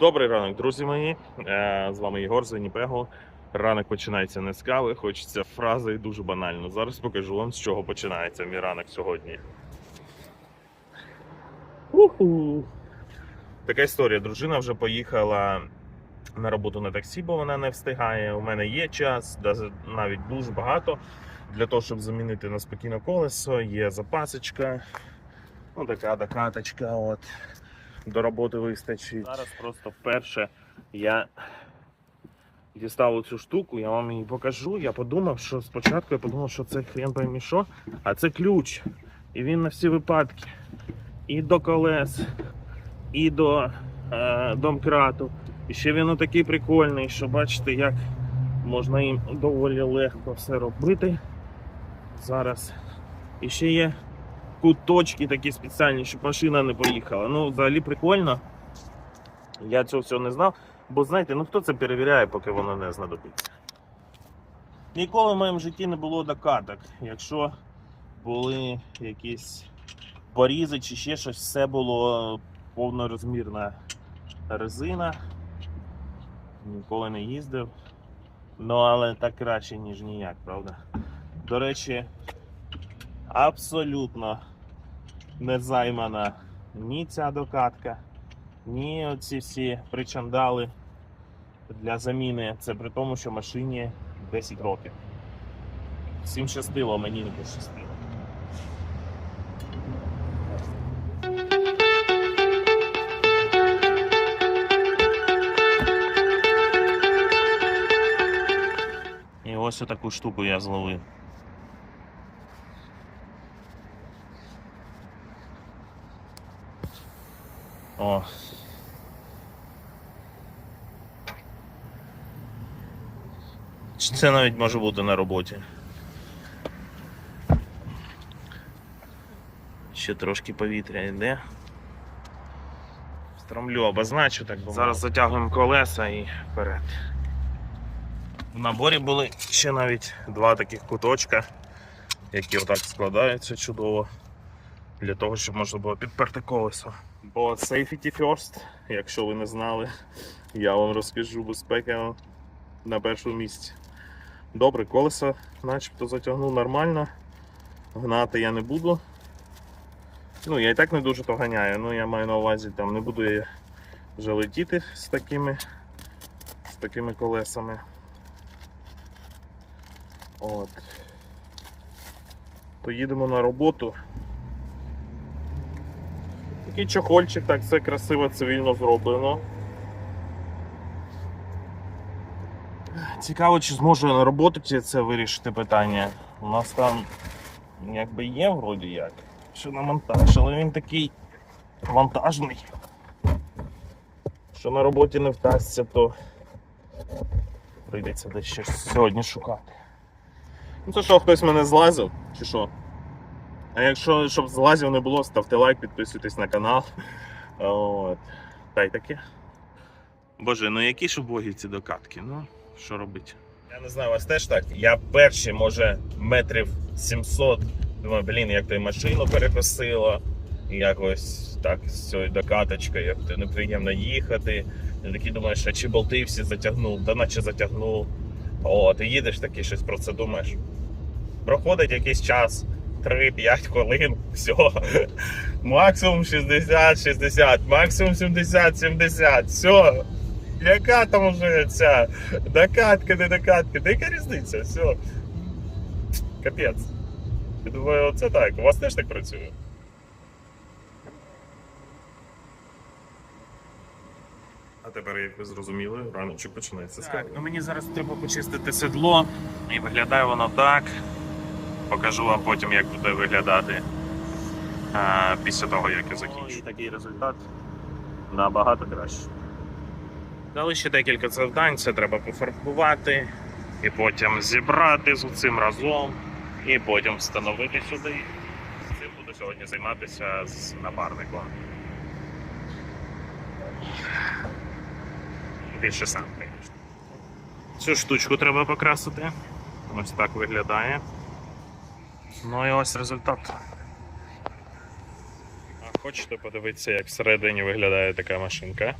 Добрий ранок, друзі мої. Е, З вами Єгор з Вінніпегу. Ранок починається не з кави, хочеться фрази і дуже банально. Зараз покажу вам, з чого починається мій ранок сьогодні. Уху. Така історія. Дружина вже поїхала на роботу на таксі, бо вона не встигає. У мене є час, навіть дуже багато. Для того, щоб замінити на спокійне колесо, є запасочка. Ну, така докаточка. От. До роботи вистачить. Зараз просто вперше я дістав цю штуку, я вам її покажу. Я подумав, що спочатку я подумав, що це хрен поймі що, а це ключ. І він на всі випадки. І до колес, і до е, домкрату. І ще він такий прикольний, що бачите, як можна їм доволі легко все робити. Зараз. І ще є куточки такі спеціальні, щоб машина не поїхала. Ну, взагалі прикольно. Я цього всього не знав. Бо знаєте, ну хто це перевіряє, поки воно не знадобиться. Ніколи в моєму житті не було докаток. Якщо були якісь порізи чи ще щось, все було повнорозмірна резина. Ніколи не їздив. Ну, але так краще, ніж ніяк, правда? До речі, абсолютно не займана ні ця докатка, ні оці всі причандали для заміни. Це при тому, що машині 10 років. Всім щастило, мені не пощастило. І ось таку штуку я зловив. О. Чи Це навіть може бути на роботі. Ще трошки повітря йде. Стромлю, обозначу, так би Зараз затягуємо колеса і вперед. В наборі були ще навіть два таких куточка, які отак складаються чудово для того, щоб можна було підперти колесо. Бо safety first, якщо ви не знали, я вам розкажу безпека на першому місці. Добре, колесо начебто затягнув нормально. Гнати я не буду. Ну, я і так не дуже то ганяю, ну я маю на увазі, там не буду я вже летіти з такими, з такими колесами. От. Поїдемо на роботу. Такий чохольчик, так все красиво, цивільно зроблено. Цікаво, чи зможу на роботі це вирішити питання. У нас там якби є вроді як, що на монтаж, але він такий вантажний. Що на роботі не вдасться, то прийдеться десь щось сьогодні шукати. Ну це що, хтось мене злазив, чи що? А якщо щоб злазів не було, ставте лайк, підписуйтесь на канал. От. Та й таке. Боже, ну які ж убогі ці докатки, ну що робити? Я не знаю, у вас теж так. Я перший, може, метрів 700. Думаю, блін, як то і машину перекосило, і якось так з цією докаточкою, як то неприємно їхати. Я такий думаєш, а чи болти всі затягнув, да наче затягнув. О, ти їдеш такий щось про це думаєш. Проходить якийсь час, 3-5 хвилин, все. Максимум 60-60, максимум 70-70, все. Яка там вже ця докатка, не докатка, та яка різниця, все. Капець. Я думаю, оце так. У вас теж так працює? А тепер, як ви зрозуміли, раночок починається Так, ну мені зараз треба почистити седло, і виглядає воно так. Покажу вам потім, як буде виглядати а, після того, як я закінчу. І такий результат набагато краще. Дали ще декілька завдань, це треба пофарбувати, і потім зібрати з цим разом, і потім встановити сюди. Цим буду сьогодні займатися з напарником. Більше сам. Цю штучку треба покрасити. Ось так виглядає. Ну і ось результат. А хочете подивитися, як всередині виглядає така машинка?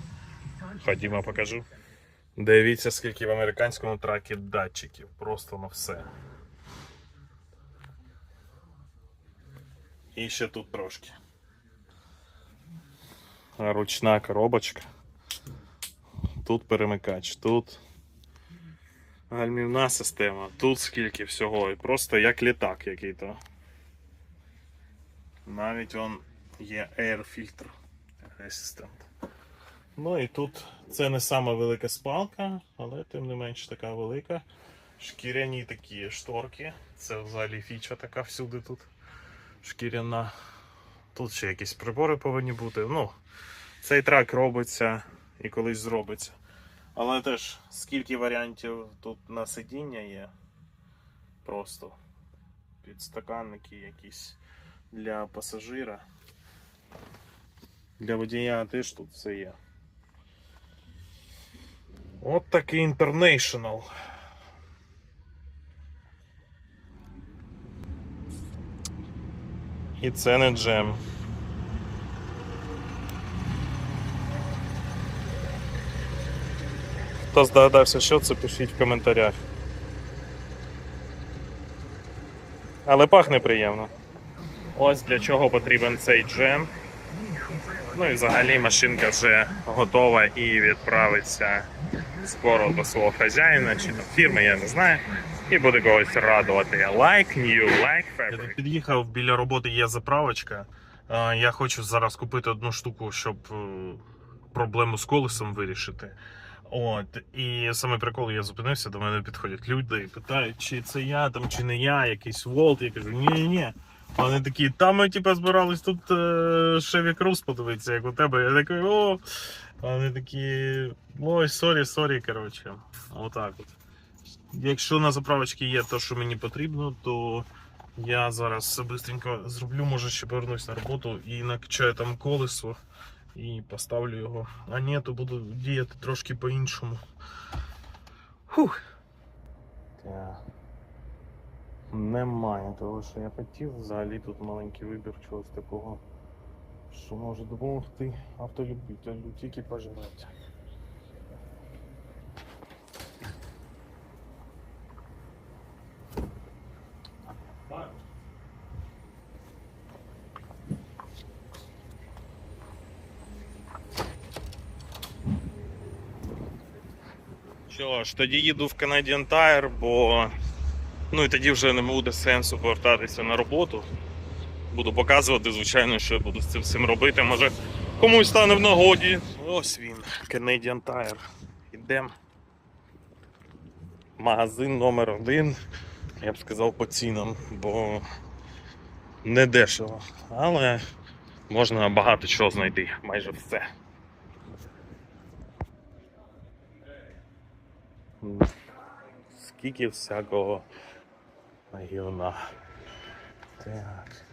Ходімо, покажу. Дивіться, скільки в американському тракі датчиків. Просто на все. І ще тут трошки. Ручна коробочка. Тут перемикач, тут гальмівна система, тут скільки всього. І просто як літак який-то. Навіть он є air фільтр асистент. Ну і тут це не сама велика спалка, але тим не менш така велика. Шкіряні такі шторки. Це взагалі фіча така всюди тут. Шкіряна. Тут ще якісь прибори повинні бути. Ну, цей трак робиться і колись зробиться. Але теж скільки варіантів тут на сидіння є. Просто підстаканники якісь для пасажира. Для водія теж тут все є. От такий International. І це не джем. Хто здогадався, що це, пишіть в коментарях. Але пахне приємно. Ось для чого потрібен цей джем. Ну і взагалі машинка вже готова і відправиться скоро до свого хазяїна чи до фірми, я не знаю. І буде когось радувати. Like new, like fabric. Я під'їхав біля роботи, є заправочка. Я хочу зараз купити одну штуку, щоб е, проблему з колесом вирішити. От, і саме прикол, я зупинився, до мене підходять люди і питають, чи це я там, чи не я, якийсь волт. Я кажу, ні, ні. Вони такі, там ми типу, збирались тут Chevy Cruze подивитися, як у тебе. Я такий, о. Вони такі, ой, сорі, сорі, коротше. Отак от. Якщо на заправочці є те, що мені потрібно, то я зараз быстренько зроблю, може ще повернусь на роботу і накачаю там колесо і поставлю його. А ні, то буду діяти трошки по-іншому. Фух. Немає того, що я хотів. Взагалі тут маленький вибір чогось такого, що може допомогти автолюбителю тільки пожирати. Що ж, тоді їду в Canadian Tire, бо ну і тоді вже не буде сенсу повертатися на роботу. Буду показувати, звичайно, що я буду з цим всім робити. Може комусь стане в нагоді. Ось він, Canadian Tire. Ідемо. Магазин номер один. Я б сказав по цінам, бо не дешево. Але можна багато чого знайти, майже все. Скільки всякого гівна. Так.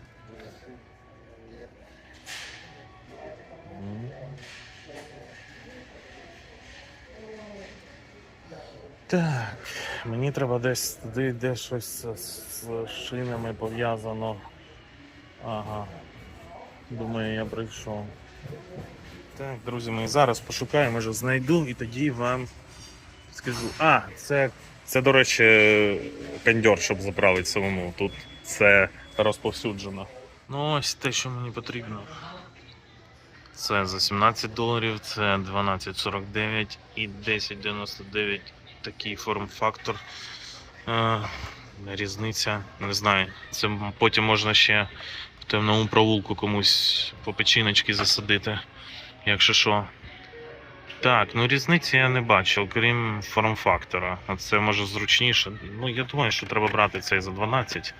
Так, мені треба десь туди, де щось з, з шинами пов'язано. Ага. Думаю, я прийшов. Так, друзі мої, зараз пошукаю, може знайду і тоді вам скажу. А, це, це до речі, кондьор, щоб заправити самому. Тут це розповсюджено. Ну, ось те, що мені потрібно. Це за 17 доларів, це 12,49 і 10,99 такий форм-фактор. Е, різниця, не знаю. Це потім можна ще в темному провулку комусь по печіночки засадити, якщо що. Так, ну різниці я не бачив, крім форм-фактора. А це може зручніше. Ну, я думаю, що треба брати цей за 12.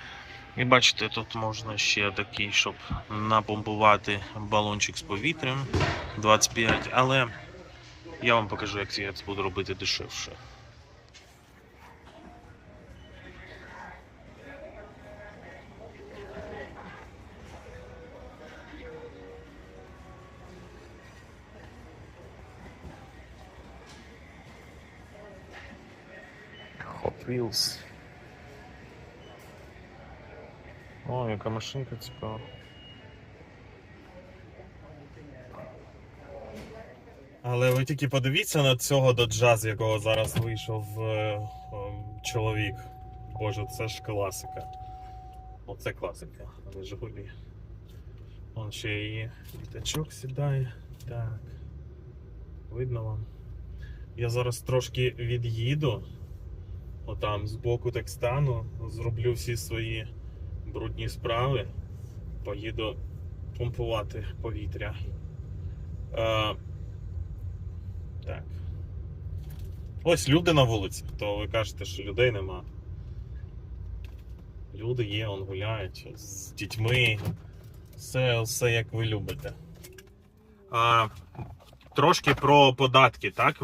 І бачите, тут можна ще такий, щоб напомпувати балончик з повітрям 25, але я вам покажу, як я це буду робити дешевше. Wheels. О, яка машинка цікава. Але ви тільки подивіться на цього доджа, з якого зараз вийшов е, е, чоловік. Боже, це ж класика. Оце класика, але Жигулі. Он ще і літачок сідає. Так. Видно вам. Я зараз трошки від'їду. Отам з боку так стану, зроблю всі свої брудні справи. Поїду помпувати повітря. Е, так. Ось люди на вулиці, то ви кажете, що людей нема. Люди є, он гуляють з дітьми. Все, все як ви любите. А, трошки про податки, так?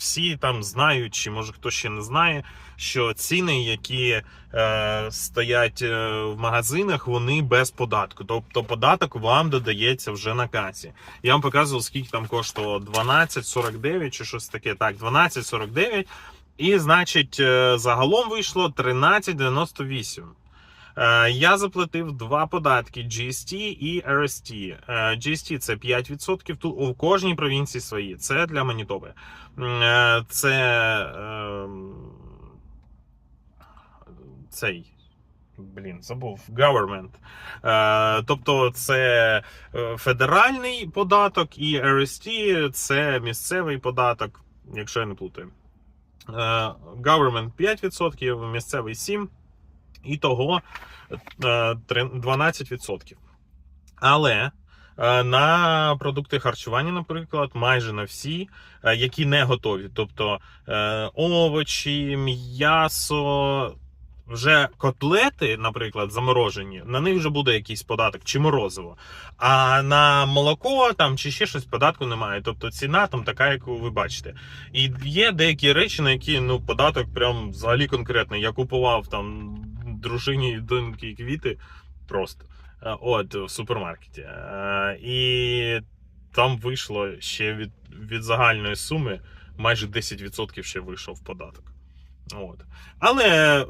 Всі там знають, чи може хто ще не знає, що ціни, які е, стоять е, в магазинах, вони без податку. Тобто податок вам додається вже на касі. Я вам показував, скільки там коштувало 12,49 чи щось таке. Так, 12,49. І, значить, е, загалом вийшло 13,98. Е, Я заплатив два податки: GST і RST. Е, GST це 5%, тут у кожній провінції свої. Це для Манітоби. Е, Це ем, цей. Блін, забув government. Е, тобто це федеральний податок і RST це місцевий податок, якщо я не плутаю. Е, government 5%, місцевий 7%. І того е, 12%. Але е, на продукти харчування, наприклад, майже на всі, е, які не готові. Тобто е, овочі, м'ясо, вже котлети, наприклад, заморожені, на них вже буде якийсь податок чи морозиво. А на молоко там чи ще щось податку немає. Тобто ціна там така, яку ви бачите. І є деякі речі, на які ну податок прям взагалі конкретний. Я купував там дружині доньки квіти просто е, от в супермаркеті. Е, І там вийшло ще від, від загальної суми майже 10% ще вийшов податок. От. Але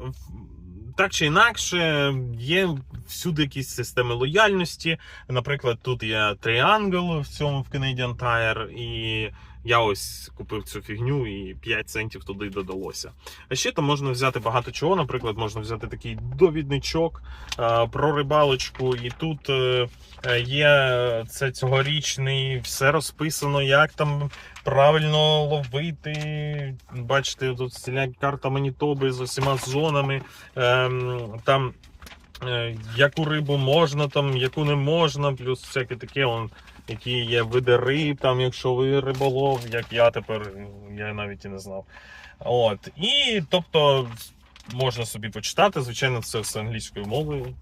так чи інакше, є всюди якісь системи лояльності. Наприклад, тут є Triangle в цьому в Canadian Tire, і я ось купив цю фігню і 5 центів туди додалося. А ще там можна взяти багато чого. Наприклад, можна взяти такий довідничок е, про рибалочку, і тут е, е, є це цьогорічний, все розписано, як там правильно ловити. Бачите, тут карта Манітоби з усіма зонами. Ем, там яку рибу можна, там, яку не можна, плюс всяке таке, он, які є види риб, там, якщо ви риболов, як я тепер, я навіть і не знав. От. І тобто можна собі почитати, звичайно, це все англійською мовою.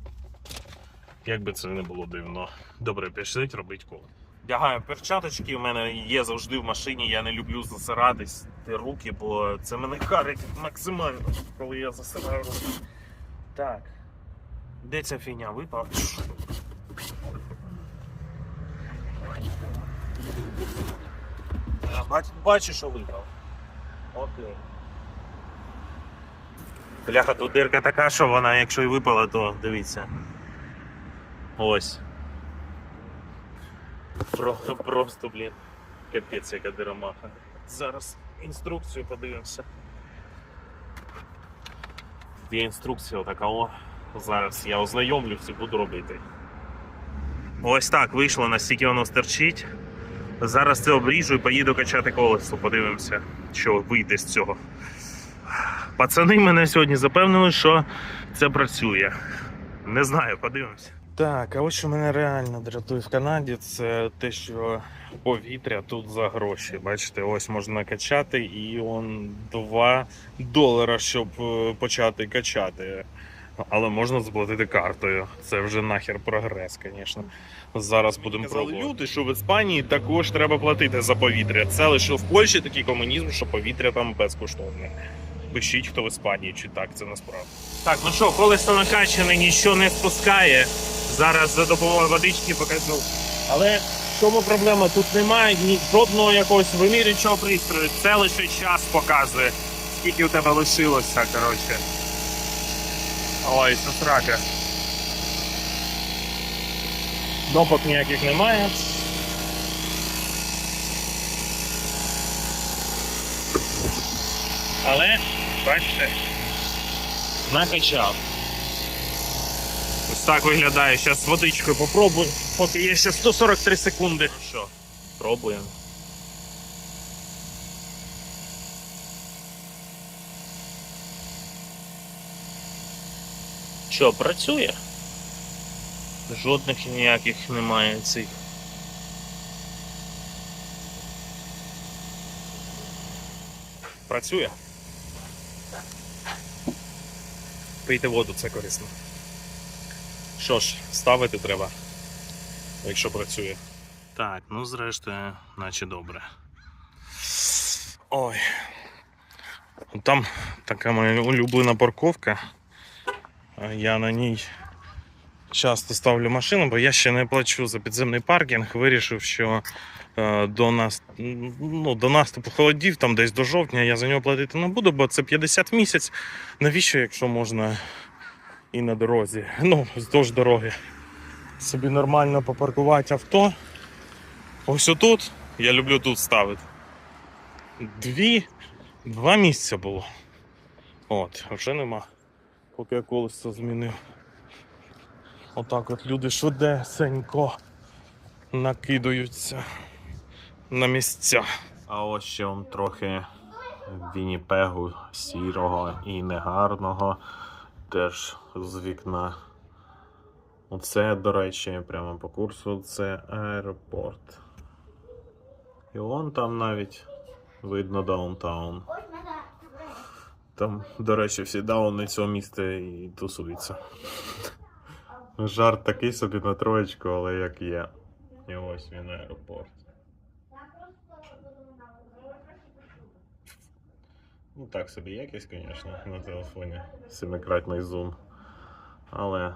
Як би це не було дивно. Добре, пішліть робить коло. Вдягаю перчаточки, у мене є завжди в машині, я не люблю засиратись ті руки, бо це мене карить максимально, коли я засираю руки. Так. Де ця фігня випав? Бачу, що випав. Окей. Бляха, тут дирка така, що вона, якщо і випала, то дивіться. Ось. Просто, блін. Капець, яка диромаха. Зараз інструкцію подивимося. Є інструкція така о. Зараз я ознайомлюся буду робити. Ось так вийшло, настільки воно стерчить. Зараз це обріжу і поїду качати колесо. Подивимося, що вийде з цього. Пацани мене сьогодні запевнили, що це працює. Не знаю, подивимося. Так, а ось що мене реально дратує в Канаді, це те, що повітря тут за гроші. Бачите, ось можна качати, і он 2 долара, щоб е, почати качати. Але можна заплатити картою. Це вже нахер прогрес, звісно. Зараз будемо пробувати. люди, що в Іспанії також треба платити за повітря. Це лише в Польщі такий комунізм, що повітря там безкоштовне. Пишіть, хто в Іспанії, чи так це насправді. Так, ну що, колесо накачане, нічого не спускає. Зараз за допомогою водички покажу. Але в чому проблема? Тут немає ні жодного якогось вимірюючого пристрою. Це лише час показує, скільки у тебе лишилося, коротше. Ой, це срака. Кнопок ніяких немає. Але, бачите, накачав. Ось так виглядає. Зараз водичкою попробую, поки є ще 143 секунди. Що? Пробуємо. Що, працює? Жодних ніяких немає цих. Працює. Пийте воду, це корисно. Що ж, ставити треба, якщо працює. Так, ну зрештою, наче добре. Ой. Там така моя улюблена парковка. Я на ній часто ставлю машину, бо я ще не плачу за підземний паркінг. Вирішив, що е, до нас ну, до наступу холодів, там десь до жовтня, я за нього платити не буду, бо це 50 місяць. Навіщо, якщо можна і на дорозі? Ну, вздовж дороги. Собі нормально попаркувати авто. Ось отут. Я люблю тут ставити. Дві, два місця було. От, вже нема. Поки я колесо змінив. Отак от люди швидесенько накидаються на місця. А ось ще вам трохи Вінніпегу сірого і негарного теж з вікна. Оце, до речі, прямо по курсу це аеропорт. І вон там навіть видно даунтаун. Там, до речі, всі дауни цього міста і тусуються. Жарт такий собі на троєчку, але як є. І ось він аеропорт. Ну так собі якість, звісно, на телефоні. Семикратний зум. Але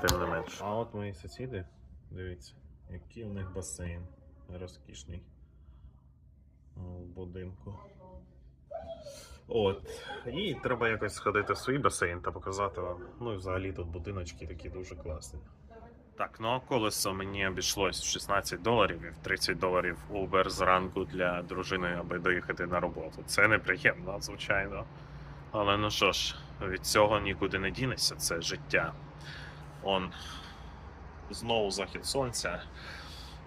тим не менш. А от мої сусіди, дивіться, який у них басейн розкішний. У будинку. От. І треба якось сходити в свій басейн та показати вам. Ну і взагалі тут будиночки такі дуже класні. Так, ну а колесо мені обійшлось в 16 доларів і в 30 доларів Uber зранку для дружини, аби доїхати на роботу. Це неприємно, звичайно. Але ну що ж, від цього нікуди не дінешся, це життя. Он знову захід сонця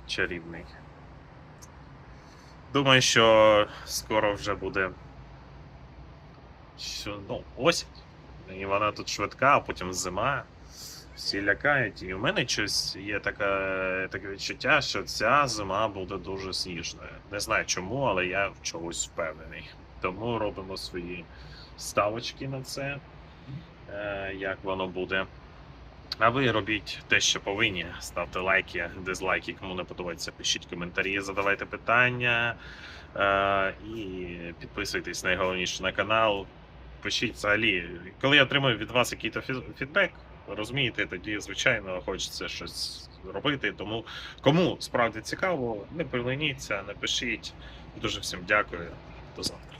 чарівний. Думаю, що скоро вже буде ну, осінь. І вона тут швидка, а потім зима. Всі лякають. І у мене щось є таке, таке відчуття, що ця зима буде дуже сніжною. Не знаю чому, але я в чогось впевнений. Тому робимо свої ставочки на це, е, як воно буде. А ви робіть те, що повинні. Ставте лайки, дизлайки, кому не подобається, пишіть коментарі, задавайте питання. Е, і підписуйтесь найголовніше на канал. Пишіть взагалі, коли я отримую від вас якийсь фі- фідбек, розумієте, тоді, звичайно, хочеться щось робити. Тому кому справді цікаво, не поленіться, напишіть. Дуже всім дякую. До завтра.